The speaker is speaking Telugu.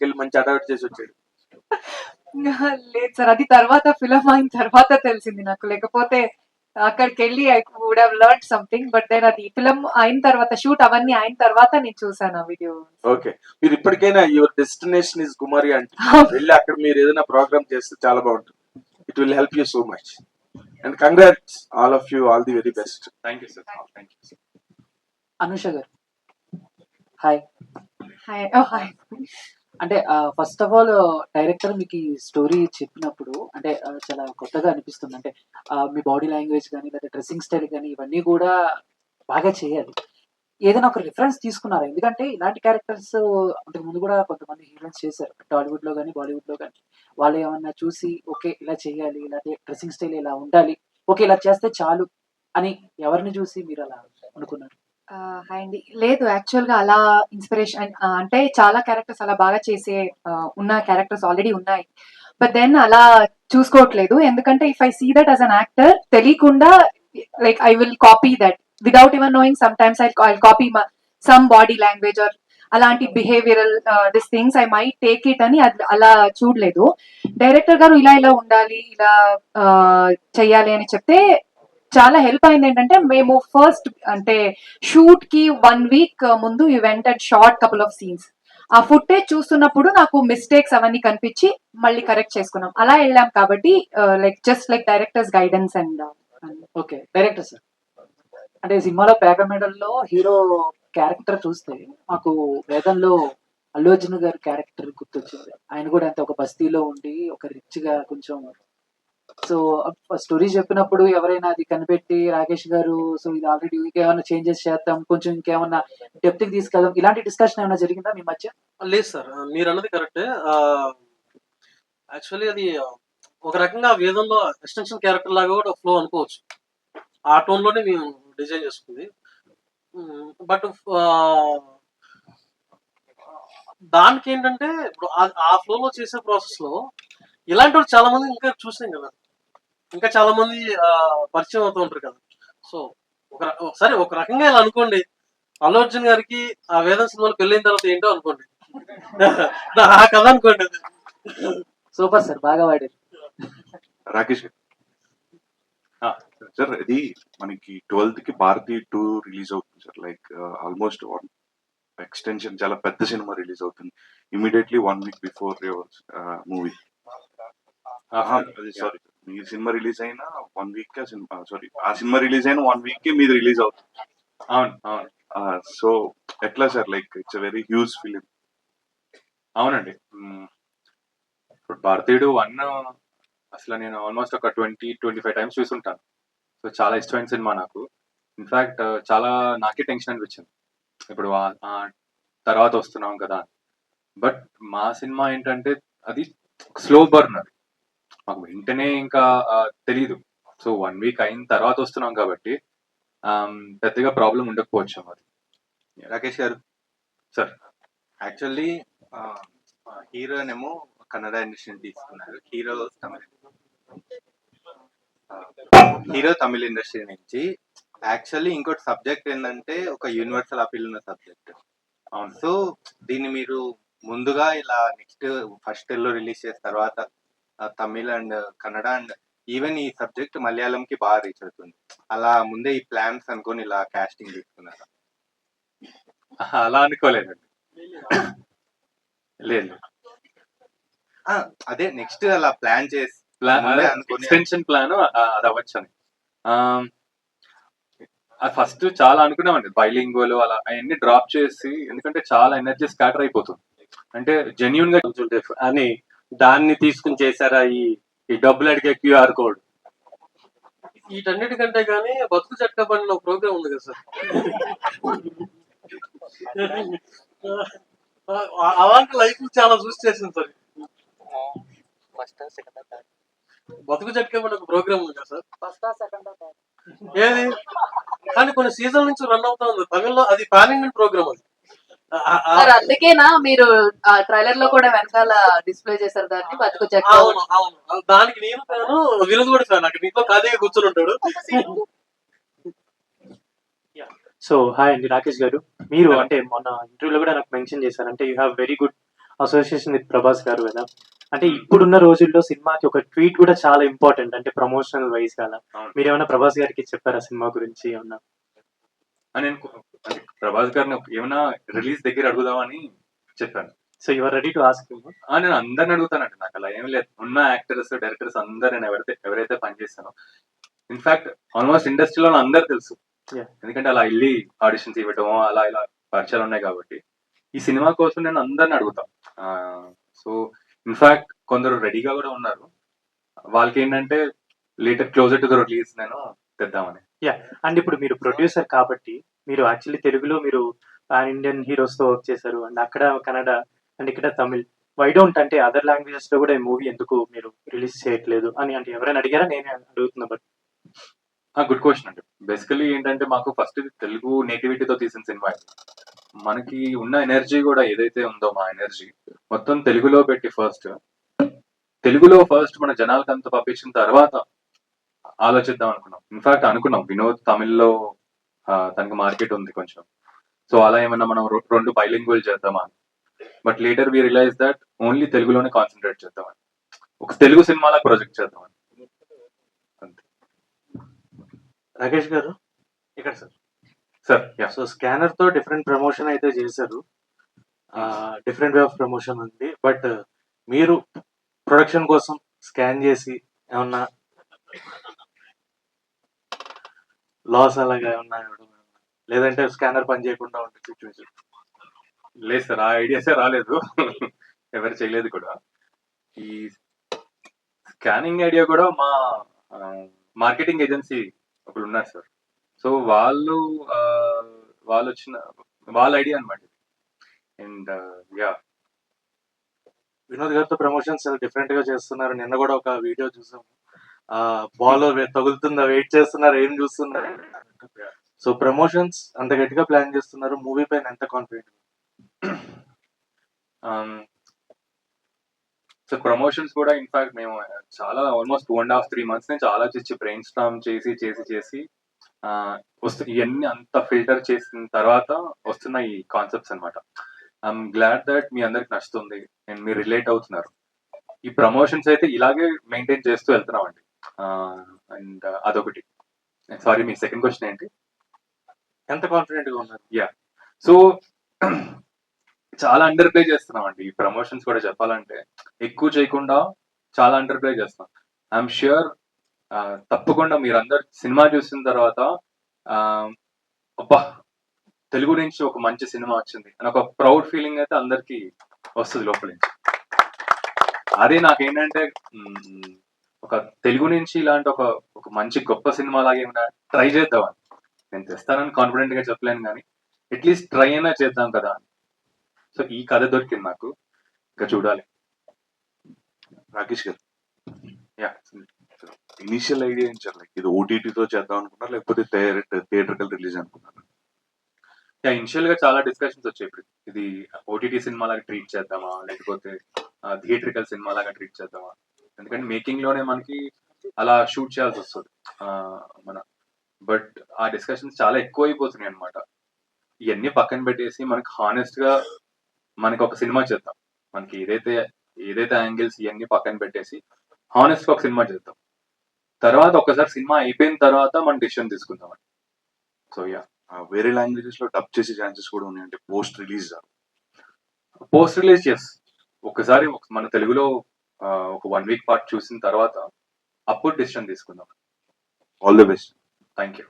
వెళ్ళి మంచి అడాప్ట్ చేసి వచ్చాడు. లేదు సార్ అది తర్వాత ఫిలం అయిన తర్వాత తెలిసింది నాకు. లేకపోతే అక్కడికి వెళ్ళి I would have learn something but then అది ఫిలం అయిన తర్వాత షూట్ అవన్నీ అయిన తర్వాత నేను చూసాను ఆ వీడియో ఓకే మీరు ఇప్పటికైనా యువర్ డెస్టినేషన్ ఇస్ కుమారి అంటే వెళ్ళి అక్కడ మీరు ఏదైనా ప్రోగ్రామ్ చేస్తే చాలా బాగుంటుంది. It will help you so much and congrats all of you all the very best thank you sir thank you Anusha garu hi hi hi అంటే ఫస్ట్ ఆఫ్ ఆల్ డైరెక్టర్ మీకు ఈ స్టోరీ చెప్పినప్పుడు అంటే చాలా కొత్తగా అనిపిస్తుంది. అంటే మీ బాడీ లాంగ్వేజ్ కానీ లేదా డ్రెస్సింగ్ స్టైల్ కానీ ఇవన్నీ కూడా బాగా చేయాలి. ఏదైనా ఒక రిఫరెన్స్ తీసుకున్నారా? ఎందుకంటే ఇలాంటి క్యారెక్టర్స్ అంతకు ముందు కూడా కొంతమంది హీరోయిన్స్ చేశారు. టాలీవుడ్లో కానీ బాలీవుడ్లో కానీ వాళ్ళు ఏమన్నా చూసి ఓకే ఇలా చేయాలి. ఇలా డ్రెస్సింగ్ స్టైల్ ఇలా ఉండాలి. ఓకే ఇలా చేస్తే చాలు అని ఎవరిని చూసి మీరు అలా అనుకున్నారు? హాయ్ అండి. లేదు యాక్చువల్గా అలా ఇన్స్పిరేషన్ అంటే చాలా క్యారెక్టర్స్ అలా బాగా చేసే ఉన్న క్యారెక్టర్స్ ఆల్రెడీ ఉన్నాయి. బట్ దెన్ అలా చూసుకోవట్లేదు. ఎందుకంటే if I see that as an actor తెలియకుండా like I will copy that. Without even knowing sometimes I I copy some body language or అలాంటి behavioural this things I my take it అని అది అలా చూడలేదు. డైరెక్టర్ గారు ఇలా ఇలా ఉండాలి ఇలా చెయ్యాలి అని చెప్తే చాలా హెల్ప్ అయింది ఏంటంటే మేము ఫస్ట్ అంటే షూట్కి వన్ వీక్ ముందు you went and shot couple of scenes ఆ ఫుటేజ్ చూస్తున్నప్పుడు నాకు మిస్టేక్స్ అవన్నీ కనిపించి మళ్ళీ కరెక్ట్ చేసుకున్నాం. అలా వెళ్ళాం కాబట్టి like just like director's guidance and okay director sir అంటే సినిమాలో పేక మెడల్లో హీరో క్యారెక్టర్ చూస్తే మాకు వేదంలో అల్లు అర్జున్ గారి క్యారెక్టర్ గుర్తొచ్చింది. ఆయన కూడా అంత ఒక బస్తీలో ఉండి ఒక రిచ్గా కొంచెం సో స్టోరీ చెప్పినప్పుడు ఎవరైనా అది కనిపెట్టి రాకేష్ గారు సో ఇది ఆల్రెడీ ఇంకేమైనా చేంజెస్ చేద్దాం కొంచెం ఇంకేమన్నా డెప్త్కి తీసుకెళ్దాం ఇలాంటి డిస్కషన్ ఏమైనా జరిగిందా మీ మధ్య? లేదు సార్. మీరు అన్నది కరెక్టే. యాక్చువల్లీ అది ఒక రకంగా వేదంలో ఎక్స్టెన్షన్ క్యారెక్టర్ లాగా కూడా ఫ్లో అనుకోవచ్చు. ఆ టోన్లోనే మేము డిజైన్ చేసుకుంది. బట్ దానికి ఏంటంటే ఇప్పుడు ఆ- ఆ ఫ్లో లో చేసే ప్రాసెస్లో ఇలాంటి వాళ్ళు చాలా మంది ఇంకా చూసాం కదా. ఇంకా చాలా మంది పరిచయం అవుతూ ఉంటారు కదా. సో ఒక సరే ఒక రకంగా ఇలా అనుకోండి. అల్లు అర్జున్ గారికి ఆ వేదం సినిమాలు పెళ్ళైన తర్వాత ఏంటో అనుకోండి. ఆ కథ అనుకోండి. సూపర్ సార్ బాగా వాడారు. రాకేష్ సార్ ఇది మనకి ట్వెల్త్కి భారతి టూ రిలీజ్ అవుతుంది sir. Like almost one extension చాలా పెద్ద సినిమా రిలీజ్ అవుతుంది. Immediately one week before movie. ఆహా, సారీ మీ సినిమా రిలీజ్ అయిన వన్ వీక్ సినిమా సారీ ఆ సినిమా రిలీజ్ అయిన వన్ వీక్కి మీది రిలీజ్ అవుతుంది. అవును అవును. సో ఎట్లా sir like it's very huge film అవునండి. మ్మ్. ఇప్పుడు భారతీయుడు వన్ అసలు నేను ఆల్మోస్ట్ ఒక ట్వంటీ ట్వంటీ ఫైవ్ టైమ్స్ చూసుంటాను. సో చాలా ఇష్టమైన సినిమా నాకు. ఇన్ఫాక్ట్ చాలా నాకే టెన్షన్ అనిపించింది. ఇప్పుడు తర్వాత వస్తున్నాం కదా బట్ మా సినిమా ఏంటంటే అది స్లో బర్న్ అది మాకు వెంటనే ఇంకా ఆ, తెలీదు. సో వన్ వీక్ అయిన తర్వాత వస్తున్నాం కాబట్టి పెద్దగా ప్రాబ్లం ఉండకపోవచ్చు అది రాకేష్ గారు. సార్ యాక్చువల్లీ హీరోనేమో కన్నడ ఇండస్ట్రీ తీసుకున్నారు. Hero Tamil. Hero Tamil industry నుంచి. యాక్చువల్లీ ఇంకోటి సబ్జెక్ట్ ఏంటంటే ఒక యూనివర్సల్ అపీల్ ఉన్న సబ్జెక్ట్ అవును. సో దీన్ని మీరు ముందుగా ఇలా నెక్స్ట్ ఫస్ట్లో రిలీజ్ చేసిన తర్వాత Tamil and Kannada and even ఈ సబ్జెక్ట్ మలయాళంకి బాగా రీచ్ అవుతుంది. అలా ముందే ఈ ప్లాన్స్ అనుకొని ఇలా కాస్టింగ్ తీసుకున్నారు. అలా అనుకోలేదండి. లేదు ఆ, అదే నెక్స్ట్ అలా ప్లాన్ చేసి ఎక్స్టెన్షన్ ప్లాన్ అది అవ్వచ్చు అని ఫస్ట్ చాలా అనుకున్నామండి. బైలింగ్వల్ అలా అవన్నీ డ్రాప్ చేసి ఎందుకంటే చాలా ఎనర్జీ స్కాటర్ అయిపోతుంది. అంటే జెన్యున్గా అని దాన్ని తీసుకుని చేశారా ఈ ఈ డబ్బులు అడిగే క్యూఆర్ కోడ్? వీటన్నిటికంటే కానీ బతుకు చట్టబడిన ఒక ప్రోగ్రామ్ ఉంది కదా సార్. అలాంటి లైఫ్ చాలా చూసి చేసింది సార్. బతుకు చట్టబడిన ఒక ప్రోగ్రామ్ ఉంది కదా సార్? ఏది? కానీ కొన్ని సీజన్ నుంచి రన్ అవుతా ఉంది. తమిళ్ళో అది పాన్ ఇండియన్ ప్రోగ్రామ్ అది. మరి అందుకేనా మీరు ఆ ట్రైలర్లో కూడా వెనకాల డిస్ప్లే చేశారు దాన్ని బతుకు చెక్క అవును. అవును దానికి నేను ఫ్యాను వినోద్ కూడా ఫ్యాన్ అక్కడ ఇంట్లో ఖాళీగా కూర్చొని ఉంటాడు. సో హాయ్ అండి రాకేష్ గారు. మీరు అంటే మొన్న ఇంటర్వ్యూలో కూడా నాకు మెన్షన్ చేశారు. అంటే you have very good association with Prabhas garu కదా. అంటే ఇప్పుడున్న రోజుల్లో సినిమాకి ఒక ట్వీట్ కూడా చాలా ఇంపార్టెంట్ అంటే ప్రమోషనల్ వైజ్ కదా. మీరు ఏమైనా ప్రభాస్ గారికి చెప్పారా సినిమా గురించి ఏమన్నా? అని ప్రభాస్ గారిని ఏమైనా రిలీజ్ దగ్గర అడుగుదామని చెప్పాను. So your ready to ask నేను అందరిని అడుగుతానండి. నాకు అలా ఏం లేదు. ఉన్న యాక్టర్స్ డైరెక్టర్స్ అందరు నేను ఎవరైతే ఎవరైతే పనిచేస్తానో. ఇన్ఫాక్ట్ ఆల్మోస్ట్ ఇండస్ట్రీలో అందరు తెలుసు. ఎందుకంటే అలా వెళ్ళి ఆడిషన్స్ ఇవ్వటం అలా ఇలా పరిచయాలు ఉన్నాయి కాబట్టి. ఈ సినిమా కోసం నేను అందరిని అడుగుతా. సో ఇన్ఫాక్ట్ కొందరు రెడీగా కూడా ఉన్నారు. వాళ్ళకి ఏంటంటే later closer to the release నేను తెద్దామని. అండ్ ఇప్పుడు మీరు ప్రొడ్యూసర్ కాబట్టి మీరు యాక్చువల్లీ తెలుగులో మీరు పాన్ ఇండియన్ హీరోస్తో వర్క్ చేశారు. అండ్ అక్కడ కన్నడ అండ్ ఇక్కడ తమిళ్ వై డోంట్ అంటే అదర్ లాంగ్వేజెస్లో కూడా ఈ మూవీ ఎందుకు మీరు రిలీజ్ చేయట్లేదు అని అంటే ఎవరైనా అడిగారా? నేనే అడుగుతున్నా బట్ గుడ్ క్వశ్చన్ అండి. బేసికలీ ఏంటంటే మాకు ఫస్ట్ తెలుగు నేటివిటీతో తీసిన సినిమా మనకి ఉన్న ఎనర్జీ కూడా ఏదైతే ఉందో మా ఎనర్జీ మొత్తం తెలుగులో పెట్టి ఫస్ట్ తెలుగులో ఫస్ట్ మన జనాలకు అంత పంపించిన తర్వాత ఆలోచిద్దాం అనుకున్నాం. ఇన్ఫాక్ట్ అనుకున్నాం. వినోద్ తమిళ్ళో తనకి మార్కెట్ ఉంది కొంచెం. సో అలా ఏమన్నా మనం రెండు బైలింగ్వల్ చేద్దామా? But later we realize that only తెలుగులోనే కాన్సన్ట్రేట్ చేద్దామని. ఒక తెలుగు సినిమాలా ప్రొజెక్ట్ చేద్దామని. అంతే. రాకేష్ గారు? ఇక్కడ సార్. Sir yeah. సో స్కానర్తో డిఫరెంట్ ప్రమోషన్ అయితే చేశారు. డిఫరెంట్ వే ఆఫ్ ప్రమోషన్ ఉంది. బట్ మీరు ప్రొడక్షన్ కోసం స్కాన్ చేసి ఏమన్నా లాస్ అలాగా ఏమన్నా? లేదంటే స్కానర్ పని చేయకుండా ఉంటే సిచ్యువేషన్ లేదు సార్ ఆ ఐడియాసే రాలేదు. ఎవరు చేయలేదు కూడా. ఈ స్కానింగ్ ఐడియా కూడా మా మార్కెటింగ్ ఏజెన్సీ ఒకరు ఉన్నారు సార్. సో వాళ్ళు వాళ్ళు వచ్చిన వాళ్ళ ఐడియా అనమాట అండ్ యా వినోద్ గారితో ప్రమోషన్స్ డిఫరెంట్గా చేస్తున్నారు. నిన్న కూడా ఒక వీడియో చూసాము. బౌలర్ తగులుతుందా వెయిట్ చేస్తున్నారు ఏం చూస్తున్నారు? సో ప్రమోషన్స్ అంత గట్టిగా ప్లాన్ చేస్తున్నారు. మూవీ పైన ఎంత కాన్ఫిడెంట్ సో ప్రమోషన్స్ కూడా ఇన్ఫాక్ట్ మేము uh, చాలా almost two and half three months నుంచి ఆలోచించి బ్రెయిన్ స్టామ్ చేసి చేసి చేసి వస్తు ఇవన్నీ అంత ఫిల్టర్ చేసిన తర్వాత వస్తున్న ఈ కాన్సెప్ట్స్ అనమాట ఐఎమ్ గ్లాడ్ దట్ మీ అందరికి నచ్చుతుంది. అండ్ మీరు రిలేట్ అవుతున్నారు. ఈ ప్రమోషన్స్ అయితే ఇలాగే మెయింటైన్ చేస్తూ వెళ్తున్నాం అండ్ అదొకటి. సారీ మీ సెకండ్ క్వశ్చన్ ఏంటి? ఎంత కాన్ఫిడెంట్గా ఉన్నారు? సో చాలా అండర్ ప్లే చేస్తున్నాం అండి ఈ ప్రమోషన్స్ కూడా చెప్పాలంటే ఎక్కువ చేయకుండా చాలా అండర్ ప్లే చేస్తున్నాం ఐఎమ్ ష్యూర్ తప్పకుండా మీరందరు సినిమా చూసిన తర్వాత అబ్బా తెలుగు నుంచి ఒక మంచి సినిమా వచ్చింది. అని ఒక ప్రౌడ్ ఫీలింగ్ అయితే అందరికి వస్తుంది లోపల నుంచి. అదే నాకేంటంటే ఒక తెలుగు నుంచి ఇలాంటి ఒక ఒక మంచి గొప్ప సినిమా లాగా ఏమైనా ట్రై చేద్దామని నేను తెస్తానని కాన్ఫిడెంట్గా చెప్పలేను కానీ అట్లీస్ట్ ట్రై అయినా చేద్దాం కదా అని. సో ఈ కథ దొరికింది నాకు. ఇంకా చూడాలి. Rakesh garu. Yeah initial idea ఏం సార్ లైక్ ఇది ఓటీటీతో తో చేద్దాం అనుకున్నారు? లేకపోతే థియేటర్కల్ రిలీజ్ అనుకున్నారు? యా ఇనిషియల్గా చాలా డిస్కషన్స్ వచ్చాయి ఇప్పుడు. ఇది ఓటీటీ సినిమా లాగా ట్రీట్ చేద్దామా? లేకపోతే థియేట్రికల్ సినిమా లాగా ట్రీట్ చేద్దామా? ఎందుకంటే మేకింగ్లోనే మనకి అలా షూట్ చేయాల్సి వస్తుంది. ఆ, మన బట్ ఆ డిస్కషన్స్ చాలా ఎక్కువ అయిపోతున్నాయి అనమాట ఇవన్నీ పక్కన పెట్టేసి మనకి హానెస్ట్గా మనకి ఒక సినిమా చేద్దాం. మనకి ఏదైతే ఏదైతే యాంగిల్స్ ఇవన్నీ పక్కన పెట్టేసి హానెస్ట్గా ఒక సినిమా చేద్దాం. తర్వాత ఒకసారి సినిమా అయిపోయిన తర్వాత మనం డిసిషన్ తీసుకుందాం సో యా వేరే లాంగ్వేజెస్లో డబ్ చేసే ఛాన్సెస్ కూడా ఉన్నాయి అంటే పోస్ట్ రిలీజ్ పోస్ట్ రిలీజ్ చేస్ ఒకసారి ఒక- మన తెలుగులో ఒక వన్ వీక్ పార్ట్ చూసిన తర్వాత అప్పుడు డిసిషన్ తీసుకుందాం. All the best thank you